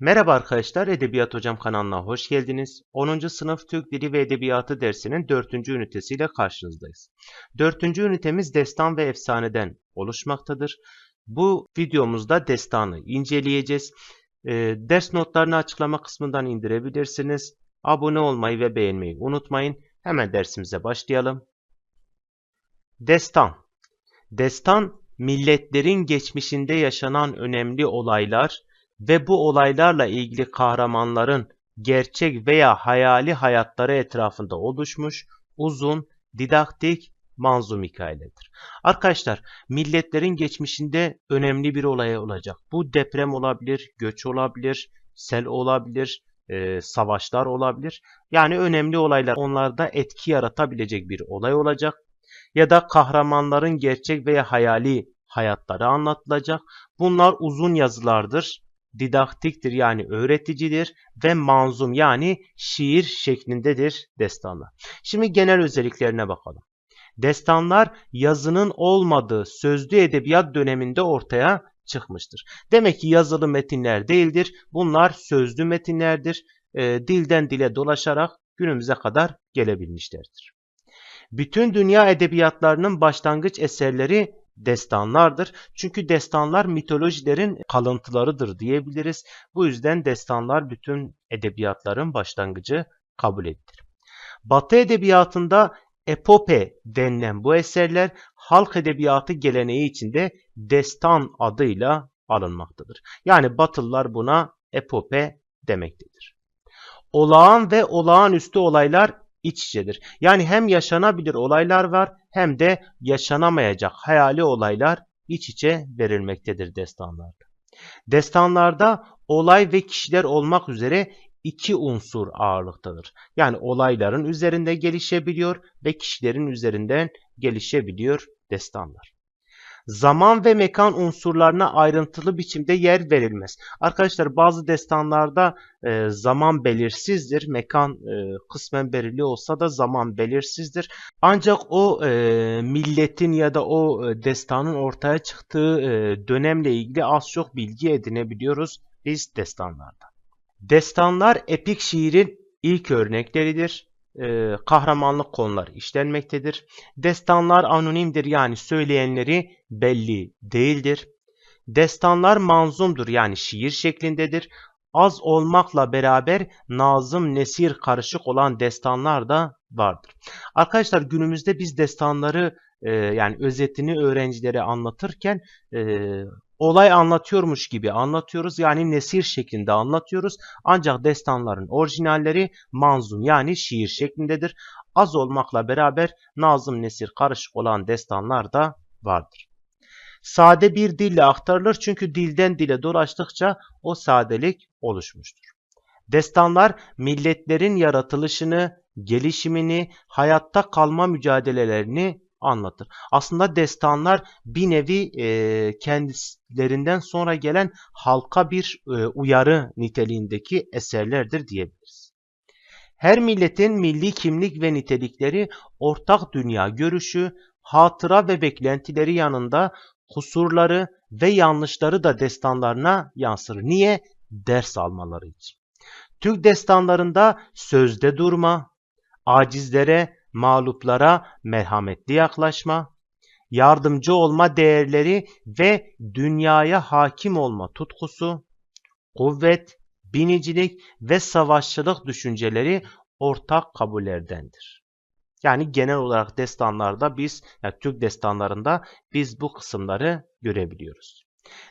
Merhaba arkadaşlar, Edebiyat Hocam kanalına hoş geldiniz. 10. sınıf Türk Dili ve Edebiyatı dersinin 4. ünitesiyle karşınızdayız. 4. ünitemiz destan ve efsaneden oluşmaktadır. Bu videomuzda destanı inceleyeceğiz. Ee, ders notlarını açıklama kısmından indirebilirsiniz. Abone olmayı ve beğenmeyi unutmayın. Hemen dersimize başlayalım. Destan Destan, milletlerin geçmişinde yaşanan önemli olaylar, ve bu olaylarla ilgili kahramanların gerçek veya hayali hayatları etrafında oluşmuş uzun, didaktik, manzum hikayelerdir. Arkadaşlar milletlerin geçmişinde önemli bir olay olacak. Bu deprem olabilir, göç olabilir, sel olabilir, e, savaşlar olabilir. Yani önemli olaylar onlarda etki yaratabilecek bir olay olacak. Ya da kahramanların gerçek veya hayali hayatları anlatılacak. Bunlar uzun yazılardır didaktiktir yani öğreticidir ve manzum yani şiir şeklindedir destanlar. Şimdi genel özelliklerine bakalım. Destanlar yazının olmadığı sözlü edebiyat döneminde ortaya çıkmıştır. Demek ki yazılı metinler değildir. Bunlar sözlü metinlerdir. E, dilden dile dolaşarak günümüze kadar gelebilmişlerdir. Bütün dünya edebiyatlarının başlangıç eserleri destanlardır. Çünkü destanlar mitolojilerin kalıntılarıdır diyebiliriz. Bu yüzden destanlar bütün edebiyatların başlangıcı kabul edilir. Batı edebiyatında epope denilen bu eserler halk edebiyatı geleneği içinde destan adıyla alınmaktadır. Yani Batılılar buna epope demektedir. Olağan ve olağanüstü olaylar iç içedir. Yani hem yaşanabilir olaylar var hem de yaşanamayacak hayali olaylar iç içe verilmektedir destanlarda. Destanlarda olay ve kişiler olmak üzere iki unsur ağırlıktadır. Yani olayların üzerinde gelişebiliyor ve kişilerin üzerinden gelişebiliyor destanlar zaman ve mekan unsurlarına ayrıntılı biçimde yer verilmez. Arkadaşlar bazı destanlarda e, zaman belirsizdir. Mekan e, kısmen belirli olsa da zaman belirsizdir. Ancak o e, milletin ya da o e, destanın ortaya çıktığı e, dönemle ilgili az çok bilgi edinebiliyoruz biz destanlarda. Destanlar epik şiirin ilk örnekleridir e, kahramanlık konuları işlenmektedir. Destanlar anonimdir yani söyleyenleri belli değildir. Destanlar manzumdur yani şiir şeklindedir. Az olmakla beraber nazım, nesir karışık olan destanlar da vardır. Arkadaşlar günümüzde biz destanları e, yani özetini öğrencilere anlatırken e, olay anlatıyormuş gibi anlatıyoruz. Yani nesir şeklinde anlatıyoruz. Ancak destanların orijinalleri manzum yani şiir şeklindedir. Az olmakla beraber nazım nesir karışık olan destanlar da vardır. Sade bir dille aktarılır çünkü dilden dile dolaştıkça o sadelik oluşmuştur. Destanlar milletlerin yaratılışını, gelişimini, hayatta kalma mücadelelerini anlatır. Aslında destanlar bir nevi e, kendilerinden sonra gelen halka bir e, uyarı niteliğindeki eserlerdir diyebiliriz. Her milletin milli kimlik ve nitelikleri, ortak dünya görüşü, hatıra ve beklentileri yanında kusurları ve yanlışları da destanlarına yansır. Niye? Ders almaları için. Türk destanlarında sözde durma, acizlere mağluplara merhametli yaklaşma, yardımcı olma değerleri ve dünyaya hakim olma tutkusu, kuvvet, binicilik ve savaşçılık düşünceleri ortak kabullerdendir. Yani genel olarak destanlarda biz, yani Türk destanlarında biz bu kısımları görebiliyoruz.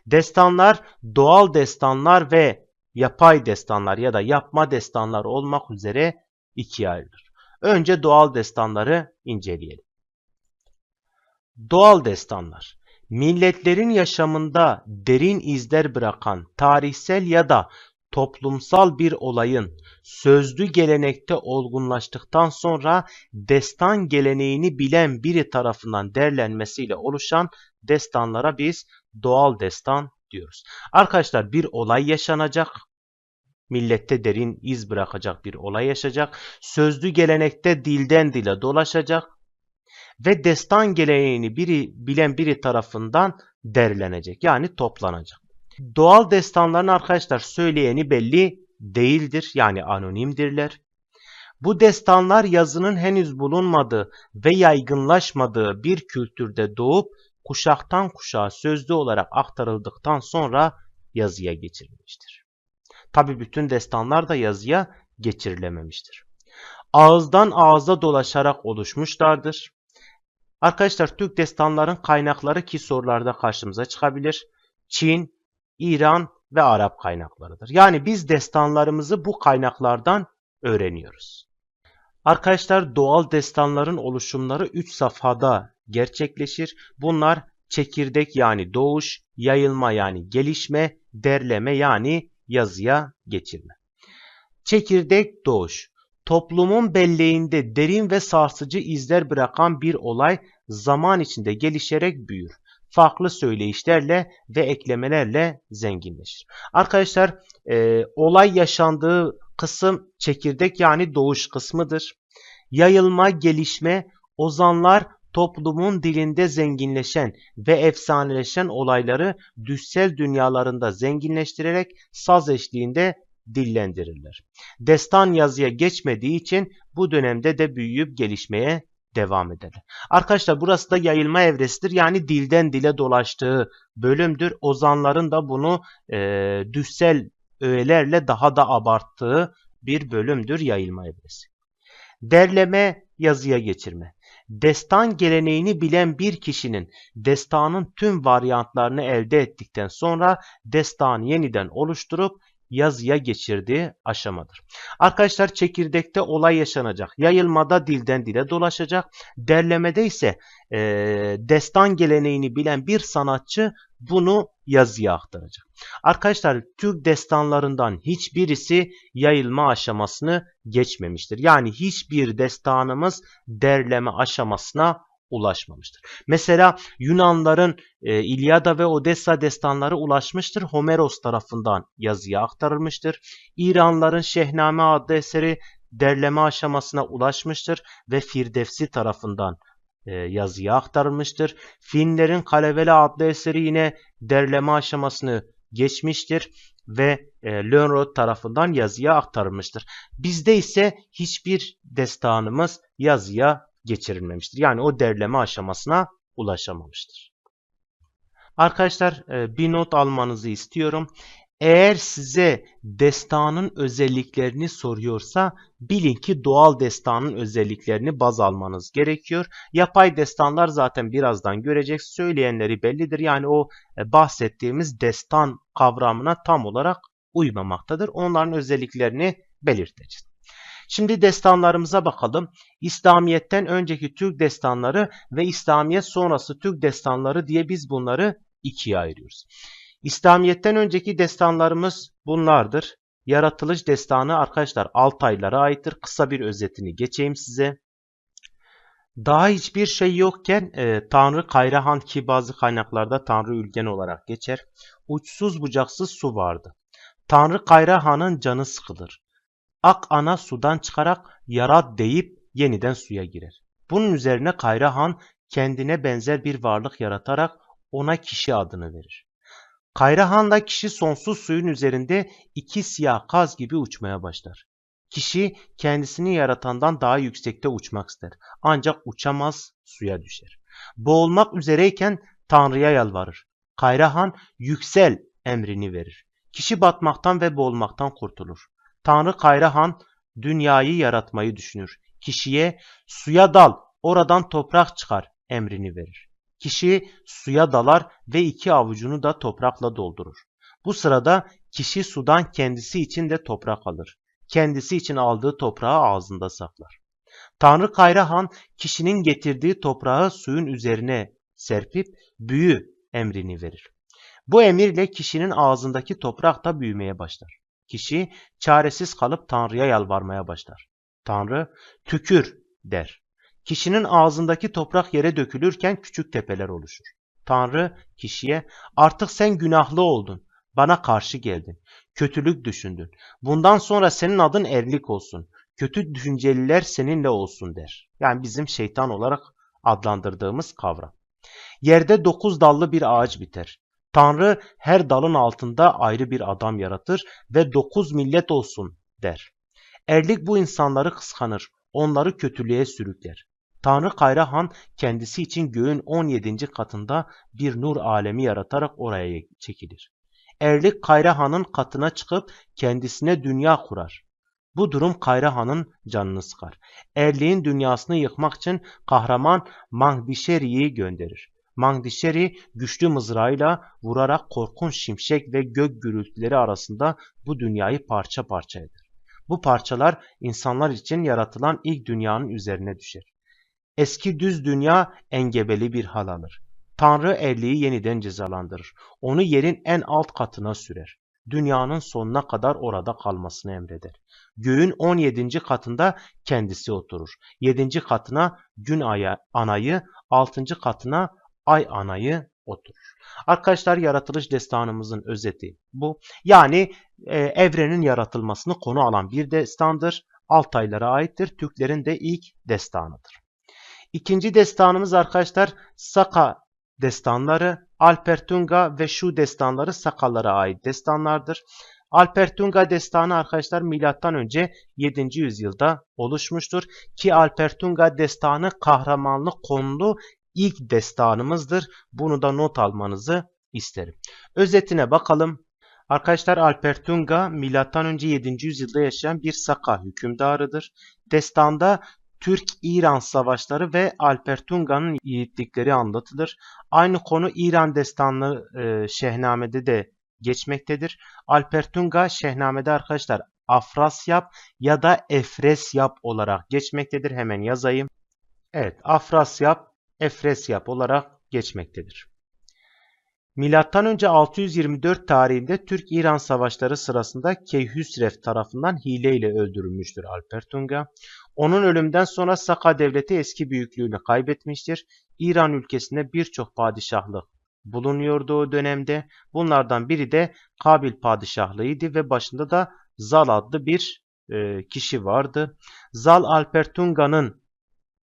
Destanlar doğal destanlar ve yapay destanlar ya da yapma destanlar olmak üzere ikiye ayrılır. Önce doğal destanları inceleyelim. Doğal destanlar milletlerin yaşamında derin izler bırakan tarihsel ya da toplumsal bir olayın sözlü gelenekte olgunlaştıktan sonra destan geleneğini bilen biri tarafından derlenmesiyle oluşan destanlara biz doğal destan diyoruz. Arkadaşlar bir olay yaşanacak millette derin iz bırakacak bir olay yaşayacak. Sözlü gelenekte dilden dile dolaşacak ve destan geleneğini biri bilen biri tarafından derlenecek. Yani toplanacak. Doğal destanların arkadaşlar söyleyeni belli değildir. Yani anonimdirler. Bu destanlar yazının henüz bulunmadığı ve yaygınlaşmadığı bir kültürde doğup kuşaktan kuşağa sözlü olarak aktarıldıktan sonra yazıya geçirilmiştir. Tabi bütün destanlar da yazıya geçirilememiştir. Ağızdan ağza dolaşarak oluşmuşlardır. Arkadaşlar Türk destanların kaynakları ki sorularda karşımıza çıkabilir. Çin, İran ve Arap kaynaklarıdır. Yani biz destanlarımızı bu kaynaklardan öğreniyoruz. Arkadaşlar doğal destanların oluşumları 3 safhada gerçekleşir. Bunlar çekirdek yani doğuş, yayılma yani gelişme, derleme yani yazıya geçirme. Çekirdek doğuş. Toplumun belleğinde derin ve sarsıcı izler bırakan bir olay zaman içinde gelişerek büyür. Farklı söyleyişlerle ve eklemelerle zenginleşir. Arkadaşlar e, olay yaşandığı kısım çekirdek yani doğuş kısmıdır. Yayılma, gelişme, ozanlar toplumun dilinde zenginleşen ve efsaneleşen olayları düşsel dünyalarında zenginleştirerek saz eşliğinde dillendirirler. Destan yazıya geçmediği için bu dönemde de büyüyüp gelişmeye devam eder. Arkadaşlar burası da yayılma evresidir. Yani dilden dile dolaştığı bölümdür. Ozanların da bunu e, düşsel öğelerle daha da abarttığı bir bölümdür yayılma evresi. Derleme, yazıya geçirme. Destan geleneğini bilen bir kişinin destanın tüm varyantlarını elde ettikten sonra destanı yeniden oluşturup yazıya geçirdiği aşamadır. Arkadaşlar çekirdekte olay yaşanacak. Yayılmada dilden dile dolaşacak. Derlemede ise e, destan geleneğini bilen bir sanatçı bunu yazıya aktaracak. Arkadaşlar Türk destanlarından hiçbirisi yayılma aşamasını geçmemiştir. Yani hiçbir destanımız derleme aşamasına ulaşmamıştır. Mesela Yunanların e, İlyada ve Odessa destanları ulaşmıştır. Homeros tarafından yazıya aktarılmıştır. İranların Şehname adlı eseri derleme aşamasına ulaşmıştır ve Firdevsi tarafından e, yazıya aktarılmıştır. Finlerin Kalevela adlı eseri yine derleme aşamasını geçmiştir ve e, Lönnrot tarafından yazıya aktarılmıştır. Bizde ise hiçbir destanımız yazıya geçirilmemiştir. Yani o derleme aşamasına ulaşamamıştır. Arkadaşlar e, bir not almanızı istiyorum. Eğer size destanın özelliklerini soruyorsa bilin ki doğal destanın özelliklerini baz almanız gerekiyor. Yapay destanlar zaten birazdan görecek söyleyenleri bellidir. Yani o e, bahsettiğimiz destan kavramına tam olarak uymamaktadır. Onların özelliklerini belirteceğiz. Şimdi destanlarımıza bakalım. İslamiyet'ten önceki Türk destanları ve İslamiyet sonrası Türk destanları diye biz bunları ikiye ayırıyoruz. İslamiyet'ten önceki destanlarımız bunlardır. Yaratılış destanı arkadaşlar Altaylara aittir. Kısa bir özetini geçeyim size. Daha hiçbir şey yokken e, Tanrı Kayrahan ki bazı kaynaklarda Tanrı Ülgen olarak geçer. Uçsuz bucaksız su vardı. Tanrı Kayrahan'ın canı sıkılır. Ak ana sudan çıkarak yarat deyip yeniden suya girer. Bunun üzerine Kayrahan kendine benzer bir varlık yaratarak ona kişi adını verir. Kayrahan'la kişi sonsuz suyun üzerinde iki siyah kaz gibi uçmaya başlar. Kişi kendisini yaratandan daha yüksekte uçmak ister. Ancak uçamaz, suya düşer. Boğulmak üzereyken Tanrı'ya yalvarır. Kayrahan yüksel emrini verir. Kişi batmaktan ve boğulmaktan kurtulur. Tanrı Kayrahan dünyayı yaratmayı düşünür. Kişiye suya dal, oradan toprak çıkar emrini verir. Kişi suya dalar ve iki avucunu da toprakla doldurur. Bu sırada kişi sudan kendisi için de toprak alır. Kendisi için aldığı toprağı ağzında saklar. Tanrı Kayrahan kişinin getirdiği toprağı suyun üzerine serpip büyü emrini verir. Bu emirle kişinin ağzındaki toprak da büyümeye başlar. Kişi çaresiz kalıp Tanrı'ya yalvarmaya başlar. Tanrı tükür der. Kişinin ağzındaki toprak yere dökülürken küçük tepeler oluşur. Tanrı kişiye artık sen günahlı oldun. Bana karşı geldin. Kötülük düşündün. Bundan sonra senin adın erlik olsun. Kötü düşünceliler seninle olsun der. Yani bizim şeytan olarak adlandırdığımız kavram. Yerde dokuz dallı bir ağaç biter. Tanrı her dalın altında ayrı bir adam yaratır ve dokuz millet olsun der. Erlik bu insanları kıskanır, onları kötülüğe sürükler. Tanrı Kayrahan kendisi için göğün 17. katında bir nur alemi yaratarak oraya çekilir. Erlik Kayrahan'ın katına çıkıp kendisine dünya kurar. Bu durum Kayrahan'ın canını sıkar. Erliğin dünyasını yıkmak için kahraman Mangdişeri'yi gönderir. Mangdişeri güçlü mızrağıyla vurarak korkunç şimşek ve gök gürültüleri arasında bu dünyayı parça parça eder. Bu parçalar insanlar için yaratılan ilk dünyanın üzerine düşer. Eski düz dünya engebeli bir hal alır. Tanrı erliği yeniden cezalandırır. Onu yerin en alt katına sürer. Dünyanın sonuna kadar orada kalmasını emreder. Göğün 17. katında kendisi oturur. 7. katına gün aya, anayı, 6. katına ay anayı oturur. Arkadaşlar yaratılış destanımızın özeti bu. Yani e, evrenin yaratılmasını konu alan bir destandır. Altaylara aittir. Türklerin de ilk destanıdır. İkinci destanımız arkadaşlar Saka destanları, Alpertunga ve şu destanları Sakalara ait destanlardır. Alpertunga destanı arkadaşlar milattan önce 7. yüzyılda oluşmuştur ki Alpertunga destanı kahramanlık konulu ilk destanımızdır. Bunu da not almanızı isterim. Özetine bakalım. Arkadaşlar Alpertunga milattan önce 7. yüzyılda yaşayan bir Saka hükümdarıdır. Destanda Türk-İran savaşları ve Alpertunga'nın yiğitlikleri anlatılır. Aynı konu İran destanlı e, Şehname'de de geçmektedir. Alpertunga Şehname'de arkadaşlar Afrasyap ya da Efresyap olarak geçmektedir. Hemen yazayım. Evet Afrasyap, Efresyap olarak geçmektedir. Milattan önce 624 tarihinde Türk-İran savaşları sırasında Keyhüsrev tarafından hileyle öldürülmüştür Alpertunga. Onun ölümden sonra Saka devleti eski büyüklüğünü kaybetmiştir. İran ülkesinde birçok padişahlık bulunuyordu o dönemde. Bunlardan biri de Kabil padişahlığıydı ve başında da Zal adlı bir e, kişi vardı. Zal Alpertunga'nın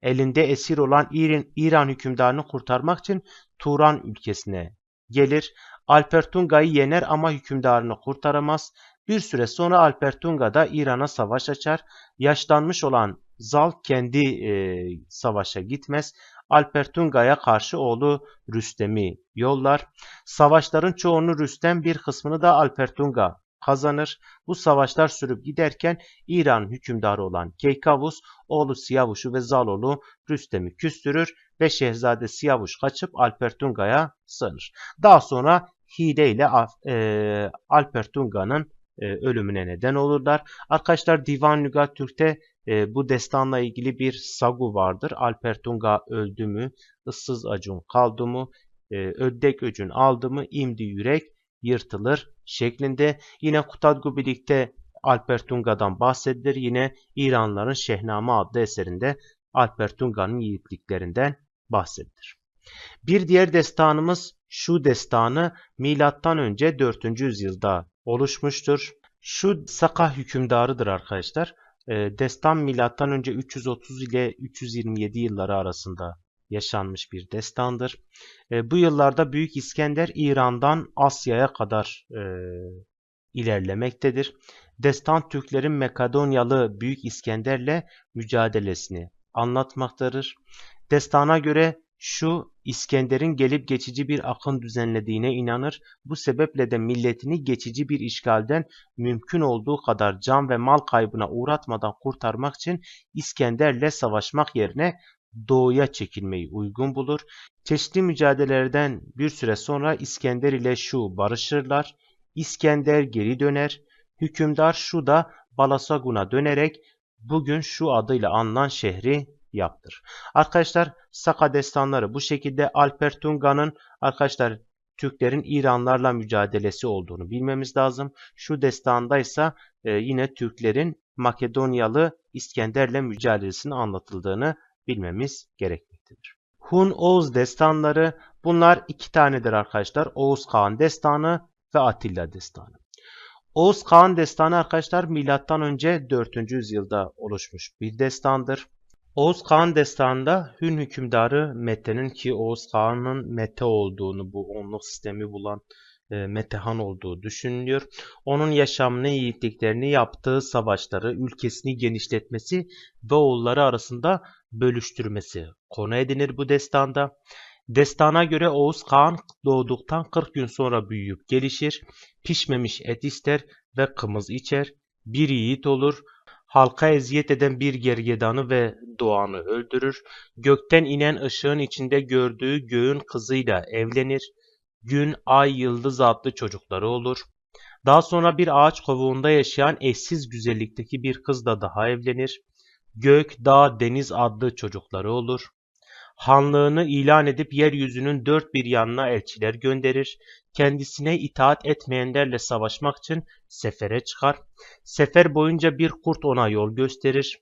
elinde esir olan İran, İran hükümdarını kurtarmak için Turan ülkesine gelir. Alpertunga'yı yener ama hükümdarını kurtaramaz. Bir süre sonra Alpertunga da İran'a savaş açar. Yaşlanmış olan Zal kendi e, savaşa gitmez. Alpertunga'ya karşı oğlu Rüstem'i yollar. Savaşların çoğunu Rüstem bir kısmını da Alpertunga kazanır. Bu savaşlar sürüp giderken İran hükümdarı olan Keykavus oğlu Siyavuş'u ve Zaloğlu Rüstem'i küstürür ve Şehzade Siyavuş kaçıp Alpertunga'ya sığınır. Daha sonra Hide ile e, Alpertunga'nın e, ölümüne neden olurlar. Arkadaşlar Divan Lügat Türk'te e, bu destanla ilgili bir sagu vardır. Alpertunga öldü mü, ıssız acun kaldı mı, e, öddek öcün aldı mı, imdi yürek yırtılır şeklinde. Yine Kutadgu birlikte Alpertunga'dan bahsedilir. Yine İranlıların Şehname adlı eserinde Alpertunga'nın yiğitliklerinden bahsedilir. Bir diğer destanımız şu destanı milattan önce 4. yüzyılda oluşmuştur. Şu Saka hükümdarıdır arkadaşlar. E, destan milattan önce 330 ile 327 yılları arasında yaşanmış bir destandır. E, bu yıllarda Büyük İskender İran'dan Asya'ya kadar e, ilerlemektedir. Destan Türklerin Makedonyalı Büyük İskender'le mücadelesini anlatmaktadır. Destana göre şu İskender'in gelip geçici bir akın düzenlediğine inanır. Bu sebeple de milletini geçici bir işgalden mümkün olduğu kadar can ve mal kaybına uğratmadan kurtarmak için İskender'le savaşmak yerine doğuya çekilmeyi uygun bulur. Çeşitli mücadelelerden bir süre sonra İskender ile şu barışırlar. İskender geri döner. Hükümdar şu da Balasagun'a dönerek bugün şu adıyla anılan şehri yaptır. Arkadaşlar Saka destanları bu şekilde Alpertunga'nın arkadaşlar Türklerin İranlarla mücadelesi olduğunu bilmemiz lazım. Şu destandaysa e, yine Türklerin Makedonyalı İskender'le mücadelesinin anlatıldığını bilmemiz gerekmektedir. Hun Oğuz destanları bunlar iki tanedir arkadaşlar. Oğuz Kağan destanı ve Atilla destanı. Oğuz Kağan destanı arkadaşlar milattan önce 4. yüzyılda oluşmuş bir destandır. Oğuz Kağan destanında Hün hükümdarı Mete'nin ki Oğuz Kağan'ın Mete olduğunu bu onluk sistemi bulan e, Metehan olduğu düşünülüyor. Onun yaşamını, yiğitliklerini, yaptığı savaşları, ülkesini genişletmesi ve oğulları arasında bölüştürmesi konu edinir bu destanda. Destana göre Oğuz Kağan doğduktan 40 gün sonra büyüyüp gelişir, pişmemiş et ister ve kımız içer, bir yiğit olur, halka eziyet eden bir gergedanı ve doğanı öldürür, gökten inen ışığın içinde gördüğü göğün kızıyla evlenir, gün, ay, yıldız adlı çocukları olur. Daha sonra bir ağaç kovuğunda yaşayan eşsiz güzellikteki bir kızla daha evlenir. Gök, dağ, deniz adlı çocukları olur. Hanlığını ilan edip yeryüzünün dört bir yanına elçiler gönderir. Kendisine itaat etmeyenlerle savaşmak için sefere çıkar. Sefer boyunca bir kurt ona yol gösterir.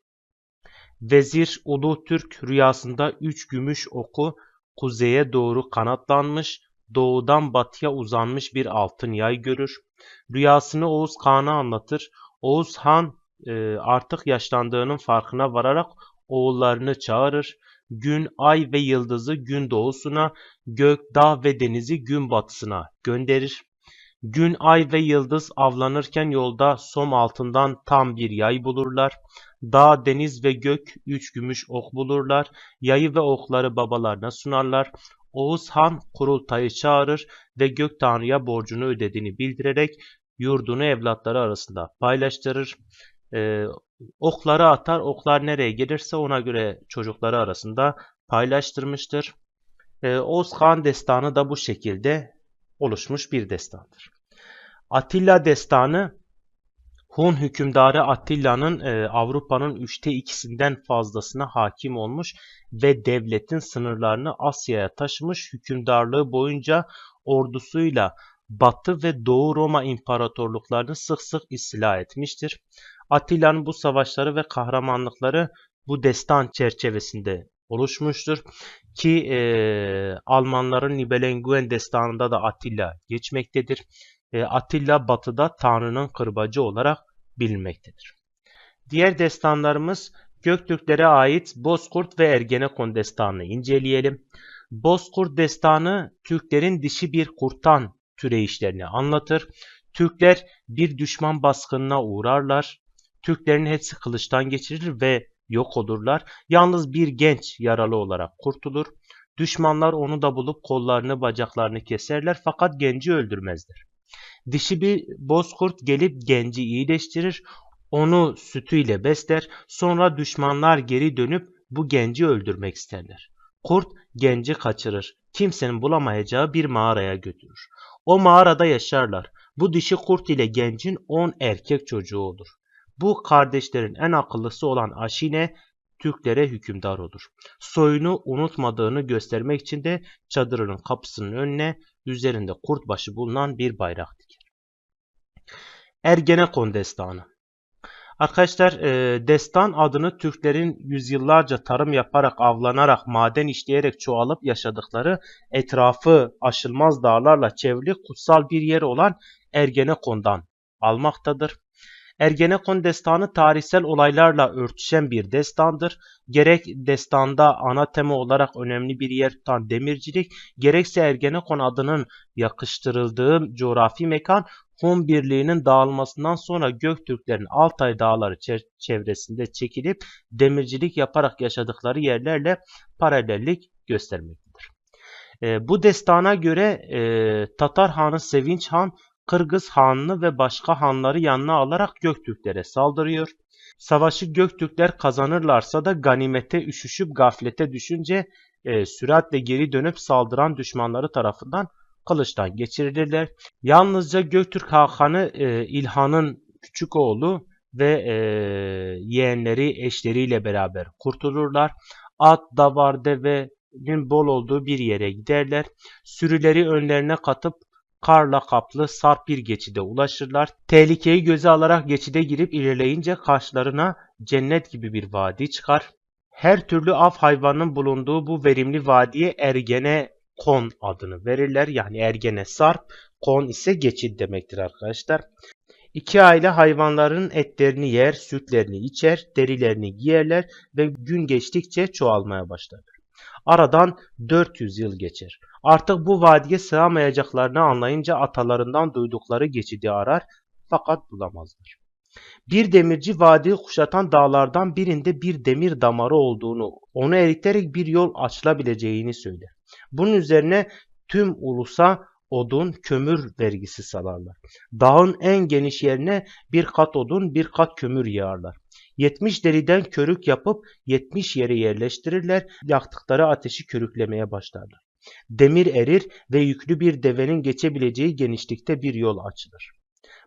Vezir Ulu Türk rüyasında üç gümüş oku kuzeye doğru kanatlanmış, doğudan batıya uzanmış bir altın yay görür. Rüyasını Oğuz Kağan'a anlatır. Oğuz Han e, artık yaşlandığının farkına vararak oğullarını çağırır. Gün, ay ve yıldızı gün doğusuna, gök, dağ ve denizi gün batısına gönderir. Gün, ay ve yıldız avlanırken yolda som altından tam bir yay bulurlar. Dağ, deniz ve gök üç gümüş ok bulurlar. Yayı ve okları babalarına sunarlar. Oğuz Han kurultayı çağırır ve gök tanrıya borcunu ödediğini bildirerek yurdunu evlatları arasında paylaştırır. Ee, okları atar, oklar nereye gelirse ona göre çocukları arasında paylaştırmıştır. Ee, Oğuz Kağan destanı da bu şekilde oluşmuş bir destandır. Atilla destanı Hun hükümdarı Attilla'nın e, Avrupa'nın üçte ikisinden fazlasına hakim olmuş ve devletin sınırlarını Asya'ya taşımış hükümdarlığı boyunca ordusuyla Batı ve Doğu Roma imparatorluklarını sık sık istila etmiştir. Attilla'nın bu savaşları ve kahramanlıkları bu destan çerçevesinde oluşmuştur. Ki e, Almanların Nibelungen destanında da Attila geçmektedir. E, Attila batıda Tanrı'nın kırbacı olarak bilinmektedir. Diğer destanlarımız Göktürklere ait Bozkurt ve Ergenekon destanını inceleyelim. Bozkurt destanı Türklerin dişi bir kurttan türeyişlerini anlatır. Türkler bir düşman baskınına uğrarlar. Türklerin hepsi kılıçtan geçirilir ve yok olurlar. Yalnız bir genç yaralı olarak kurtulur. Düşmanlar onu da bulup kollarını bacaklarını keserler fakat genci öldürmezler. Dişi bir bozkurt gelip genci iyileştirir, onu sütüyle besler, sonra düşmanlar geri dönüp bu genci öldürmek isterler. Kurt genci kaçırır, kimsenin bulamayacağı bir mağaraya götürür. O mağarada yaşarlar. Bu dişi kurt ile gencin 10 erkek çocuğu olur. Bu kardeşlerin en akıllısı olan Aşine Türklere hükümdar olur. Soyunu unutmadığını göstermek için de çadırının kapısının önüne üzerinde kurtbaşı bulunan bir bayrak diker. Ergenekon Destanı Arkadaşlar e, destan adını Türklerin yüzyıllarca tarım yaparak, avlanarak, maden işleyerek çoğalıp yaşadıkları etrafı aşılmaz dağlarla çevrili kutsal bir yer olan Ergenekon'dan almaktadır. Ergenekon destanı tarihsel olaylarla örtüşen bir destandır. Gerek destanda ana tema olarak önemli bir yer tutan demircilik, gerekse Ergenekon adının yakıştırıldığı coğrafi mekan Hun birliğinin dağılmasından sonra Göktürklerin Altay dağları çevresinde çekilip demircilik yaparak yaşadıkları yerlerle paralellik göstermektedir. E, bu destana göre e, Tatar Hanı Sevinç Han Kırgız Hanını ve başka hanları yanına alarak Göktürklere saldırıyor. Savaşı Göktürkler kazanırlarsa da ganimete üşüşüp gaflete düşünce e, süratle geri dönüp saldıran düşmanları tarafından kılıçtan geçirilirler. Yalnızca Göktürk Hakan'ı e, İlhan'ın küçük oğlu ve e, yeğenleri eşleriyle beraber kurtulurlar. At, davar, devenin bol olduğu bir yere giderler. Sürüleri önlerine katıp karla kaplı sarp bir geçide ulaşırlar. Tehlikeyi göze alarak geçide girip ilerleyince karşılarına cennet gibi bir vadi çıkar. Her türlü av hayvanının bulunduğu bu verimli vadiye Ergene Kon adını verirler. Yani Ergene Sarp, Kon ise geçit demektir arkadaşlar. İki aile hayvanların etlerini yer, sütlerini içer, derilerini giyerler ve gün geçtikçe çoğalmaya başlarlar. Aradan 400 yıl geçer. Artık bu vadiye sığamayacaklarını anlayınca atalarından duydukları geçidi arar fakat bulamazlar. Bir demirci vadiyi kuşatan dağlardan birinde bir demir damarı olduğunu, onu eriterek bir yol açılabileceğini söyler. Bunun üzerine tüm ulusa odun, kömür vergisi salarlar. Dağın en geniş yerine bir kat odun, bir kat kömür yağarlar. 70 deriden körük yapıp 70 yere yerleştirirler, yaktıkları ateşi körüklemeye başlarlar. Demir erir ve yüklü bir devenin geçebileceği genişlikte bir yol açılır.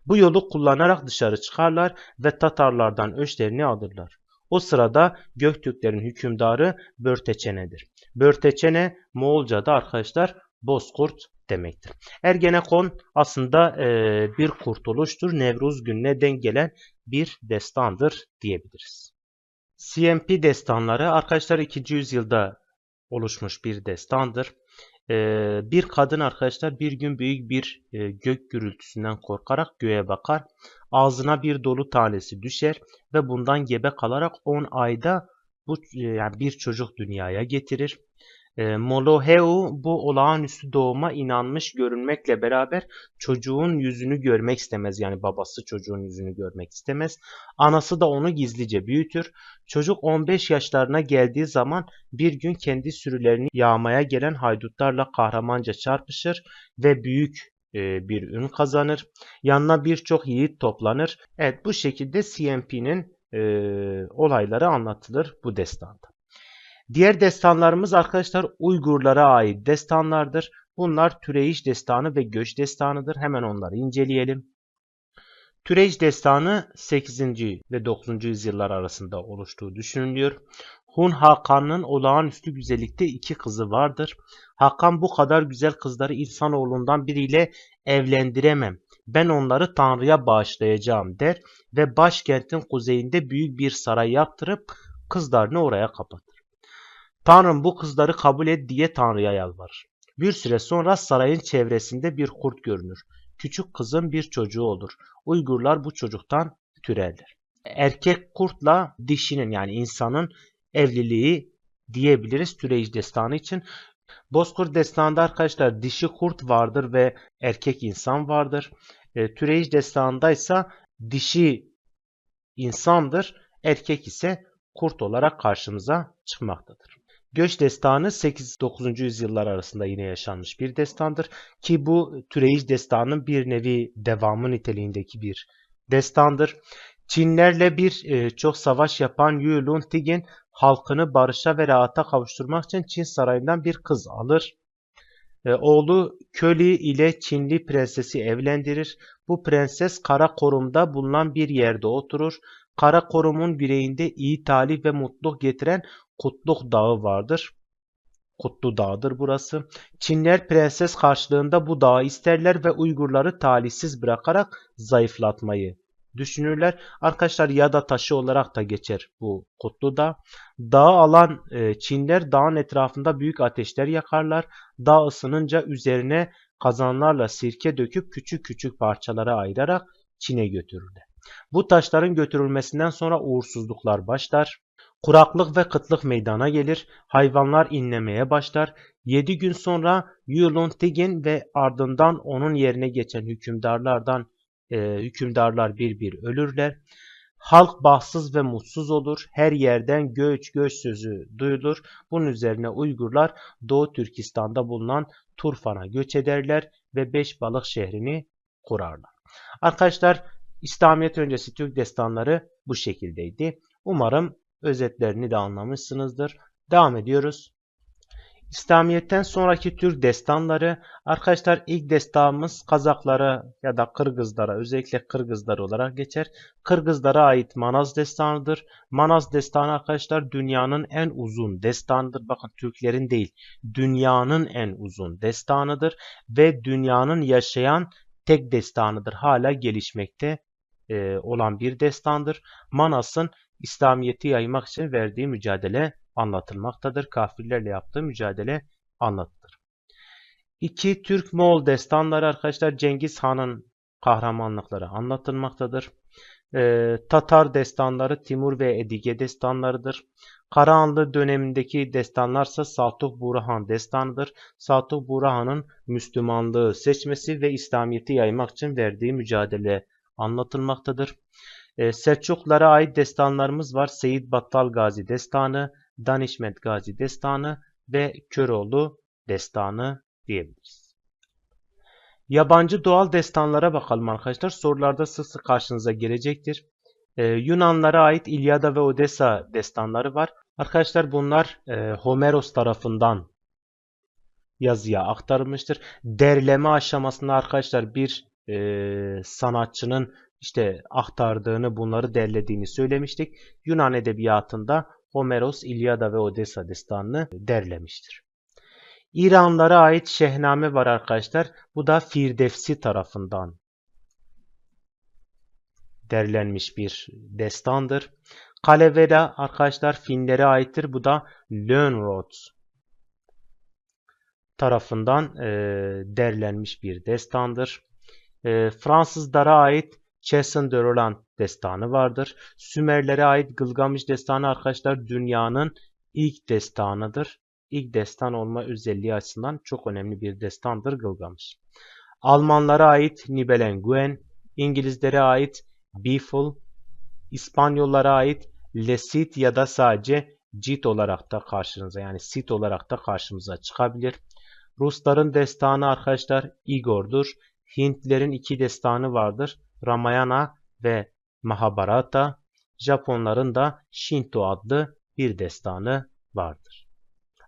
Bu yolu kullanarak dışarı çıkarlar ve Tatarlardan öçlerini alırlar. O sırada Göktürklerin hükümdarı Börteçene'dir. Börteçene Moğolca'da arkadaşlar bozkurt demektir. Ergenekon aslında e, bir kurtuluştur. Nevruz gününe denk gelen bir destandır diyebiliriz. CMP destanları arkadaşlar 2. yüzyılda oluşmuş bir destandır. Ee, bir kadın arkadaşlar bir gün büyük bir e, gök gürültüsünden korkarak göğe bakar. Ağzına bir dolu tanesi düşer ve bundan gebe kalarak 10 ayda bu e, yani bir çocuk dünyaya getirir. E, Moloheu bu olağanüstü doğuma inanmış görünmekle beraber çocuğun yüzünü görmek istemez. Yani babası çocuğun yüzünü görmek istemez. Anası da onu gizlice büyütür. Çocuk 15 yaşlarına geldiği zaman bir gün kendi sürülerini yağmaya gelen haydutlarla kahramanca çarpışır ve büyük e, bir ün kazanır. Yanına birçok yiğit toplanır. Evet bu şekilde CMP'nin e, olayları anlatılır bu destanda. Diğer destanlarımız arkadaşlar Uygurlara ait destanlardır. Bunlar Türeyiş destanı ve Göç destanıdır. Hemen onları inceleyelim. Türeyiş destanı 8. ve 9. yüzyıllar arasında oluştuğu düşünülüyor. Hun Hakan'ın olağanüstü güzellikte iki kızı vardır. Hakan bu kadar güzel kızları insanoğlundan biriyle evlendiremem. Ben onları Tanrı'ya bağışlayacağım der ve başkentin kuzeyinde büyük bir saray yaptırıp kızlarını oraya kapatır. Tanrım bu kızları kabul et diye Tanrı'ya yalvarır. Bir süre sonra sarayın çevresinde bir kurt görünür. Küçük kızın bir çocuğu olur. Uygurlar bu çocuktan türerler. Erkek kurtla dişinin yani insanın evliliği diyebiliriz Türeyiş destanı için. Bozkurt destanında arkadaşlar dişi kurt vardır ve erkek insan vardır. E, Türeyiş destanında ise dişi insandır, erkek ise kurt olarak karşımıza çıkmaktadır. Göç destanı 8-9. yüzyıllar arasında yine yaşanmış bir destandır ki bu Türeyiş destanının bir nevi devamı niteliğindeki bir destandır. Çinlerle bir e, çok savaş yapan Yu Luntigin halkını barışa ve rahata kavuşturmak için Çin sarayından bir kız alır. E, oğlu Köli ile Çinli prensesi evlendirir. Bu prenses Kara Korum'da bulunan bir yerde oturur. Kara Korum'un bireyinde iyi talih ve mutluluk getiren Kutluk Dağı vardır. Kutlu Dağ'dır burası. Çinler prenses karşılığında bu dağı isterler ve Uygurları talihsiz bırakarak zayıflatmayı düşünürler. Arkadaşlar Yada taşı olarak da geçer bu Kutlu Dağ. Dağı alan e, Çinler dağın etrafında büyük ateşler yakarlar. Dağ ısınınca üzerine kazanlarla sirke döküp küçük küçük parçalara ayırarak Çin'e götürürler. Bu taşların götürülmesinden sonra uğursuzluklar başlar. Kuraklık ve kıtlık meydana gelir, hayvanlar inlemeye başlar. 7 gün sonra Yulun Tigin ve ardından onun yerine geçen hükümdarlardan e, hükümdarlar bir bir ölürler. Halk bahtsız ve mutsuz olur. Her yerden göç göç sözü duyulur. Bunun üzerine Uygurlar Doğu Türkistan'da bulunan Turfan'a göç ederler ve Beş Balık şehrini kurarlar. Arkadaşlar İslamiyet öncesi Türk destanları bu şekildeydi. Umarım özetlerini de anlamışsınızdır. Devam ediyoruz. İslamiyet'ten sonraki Türk destanları arkadaşlar ilk destanımız Kazaklara ya da Kırgızlara özellikle Kırgızlar olarak geçer. Kırgızlara ait Manaz destanıdır. Manaz destanı arkadaşlar dünyanın en uzun destanıdır. Bakın Türklerin değil dünyanın en uzun destanıdır ve dünyanın yaşayan tek destanıdır. Hala gelişmekte e, olan bir destandır. Manas'ın İslamiyet'i yaymak için verdiği mücadele anlatılmaktadır. Kafirlerle yaptığı mücadele anlatılır. İki Türk-Moğol destanları arkadaşlar Cengiz Han'ın kahramanlıkları anlatılmaktadır. Ee, Tatar destanları Timur ve Edige destanlarıdır. Karahanlı dönemindeki destanlarsa Saltuk Burhan destanıdır. Saltuk Burhan'ın Müslümanlığı seçmesi ve İslamiyet'i yaymak için verdiği mücadele anlatılmaktadır. Selçuklara ait destanlarımız var. Seyit Battal Gazi destanı, Danişment Gazi destanı ve Köroğlu destanı diyebiliriz. Yabancı doğal destanlara bakalım arkadaşlar. Sorularda sık sık karşınıza gelecektir. Ee, Yunanlara ait İlyada ve Odessa destanları var. Arkadaşlar bunlar e, Homeros tarafından yazıya aktarılmıştır. Derleme aşamasında arkadaşlar bir e, sanatçının işte aktardığını, bunları derlediğini söylemiştik. Yunan edebiyatında Homeros İlyada ve Odessa destanını derlemiştir. İranlara ait şehname var arkadaşlar. Bu da Firdevsi tarafından derlenmiş bir destandır. Kalevera arkadaşlar Finlere aittir. Bu da Lönnrot tarafından e, derlenmiş bir destandır. E, Fransızlara ait Chasson de Roland destanı vardır. Sümerlere ait Gılgamış destanı arkadaşlar dünyanın ilk destanıdır. İlk destan olma özelliği açısından çok önemli bir destandır Gılgamış. Almanlara ait Nibelungen, İngilizlere ait Beowulf, İspanyollara ait Lesit ya da sadece Cid olarak da karşınıza yani Sit olarak da karşımıza çıkabilir. Rusların destanı arkadaşlar Igor'dur. Hintlerin iki destanı vardır. Ramayana ve Mahabharata. Japonların da Shinto adlı bir destanı vardır.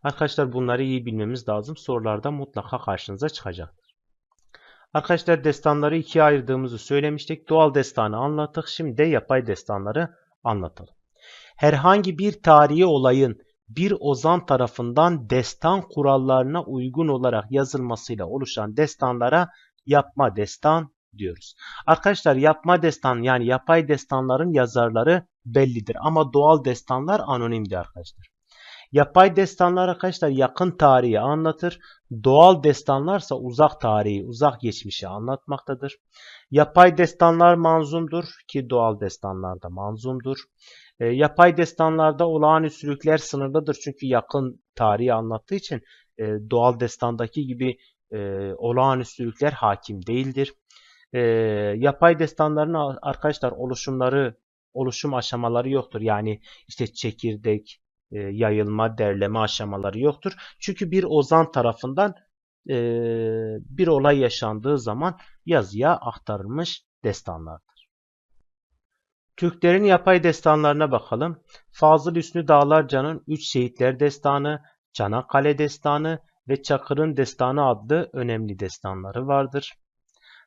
Arkadaşlar bunları iyi bilmemiz lazım. Sorularda mutlaka karşınıza çıkacaktır. Arkadaşlar destanları ikiye ayırdığımızı söylemiştik. Doğal destanı anlattık. Şimdi de yapay destanları anlatalım. Herhangi bir tarihi olayın bir ozan tarafından destan kurallarına uygun olarak yazılmasıyla oluşan destanlara yapma destan diyoruz. Arkadaşlar yapma destan yani yapay destanların yazarları bellidir ama doğal destanlar anonimdir arkadaşlar. Yapay destanlar arkadaşlar yakın tarihi anlatır. Doğal destanlarsa uzak tarihi, uzak geçmişi anlatmaktadır. Yapay destanlar manzumdur ki doğal destanlar da manzumdur. E, yapay destanlarda olağanüstülükler sınırlıdır çünkü yakın tarihi anlattığı için e, doğal destandaki gibi e, olağanüstülükler hakim değildir. E, yapay destanların arkadaşlar oluşumları, oluşum aşamaları yoktur. Yani işte çekirdek, e, yayılma, derleme aşamaları yoktur. Çünkü bir ozan tarafından e, bir olay yaşandığı zaman yazıya aktarılmış destanlardır. Türklerin yapay destanlarına bakalım. Fazıl Hüsnü Dağlarca'nın Üç Şehitler Destanı, Çanakkale Destanı ve Çakır'ın Destanı adlı önemli destanları vardır.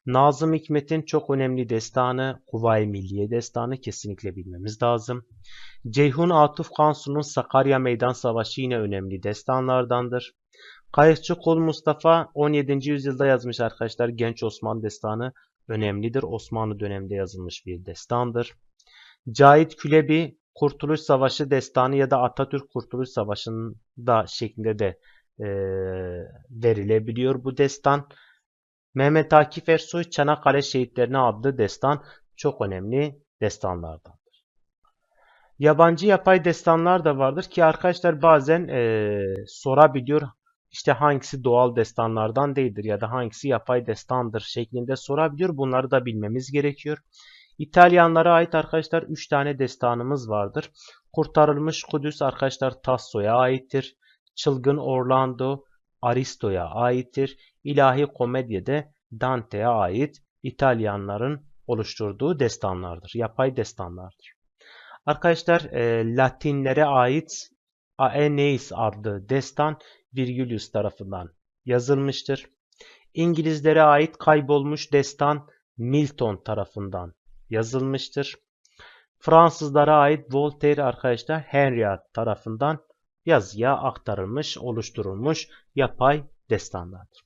Nazım Hikmet'in çok önemli destanı Kuvayi Milliye destanı kesinlikle bilmemiz lazım. Ceyhun Atuf Kansu'nun Sakarya Meydan Savaşı yine önemli destanlardandır. Kayıkçı Kul Mustafa 17. yüzyılda yazmış arkadaşlar Genç Osman destanı önemlidir. Osmanlı döneminde yazılmış bir destandır. Cahit Külebi Kurtuluş Savaşı destanı ya da Atatürk Kurtuluş Savaşı'nda şeklinde de e, verilebiliyor bu destan. Mehmet Akif Ersoy Çanakkale Şehitlerine adlı destan çok önemli destanlardandır. Yabancı yapay destanlar da vardır ki arkadaşlar bazen e, sorabiliyor işte hangisi doğal destanlardan değildir ya da hangisi yapay destandır şeklinde sorabiliyor. Bunları da bilmemiz gerekiyor. İtalyanlara ait arkadaşlar 3 tane destanımız vardır. Kurtarılmış Kudüs arkadaşlar Tasso'ya aittir. Çılgın Orlando Aristo'ya aittir. İlahi Komedye de Dante'ye ait İtalyanların oluşturduğu destanlardır. Yapay destanlardır. Arkadaşlar e, Latinlere ait Aeneis adlı destan Virgilius tarafından yazılmıştır. İngilizlere ait kaybolmuş destan Milton tarafından yazılmıştır. Fransızlara ait Voltaire arkadaşlar Henriot tarafından yazıya aktarılmış, oluşturulmuş yapay destanlardır.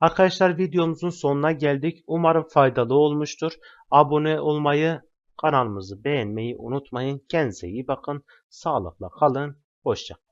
Arkadaşlar videomuzun sonuna geldik. Umarım faydalı olmuştur. Abone olmayı, kanalımızı beğenmeyi unutmayın. Kendinize iyi bakın. Sağlıkla kalın. Hoşçakalın.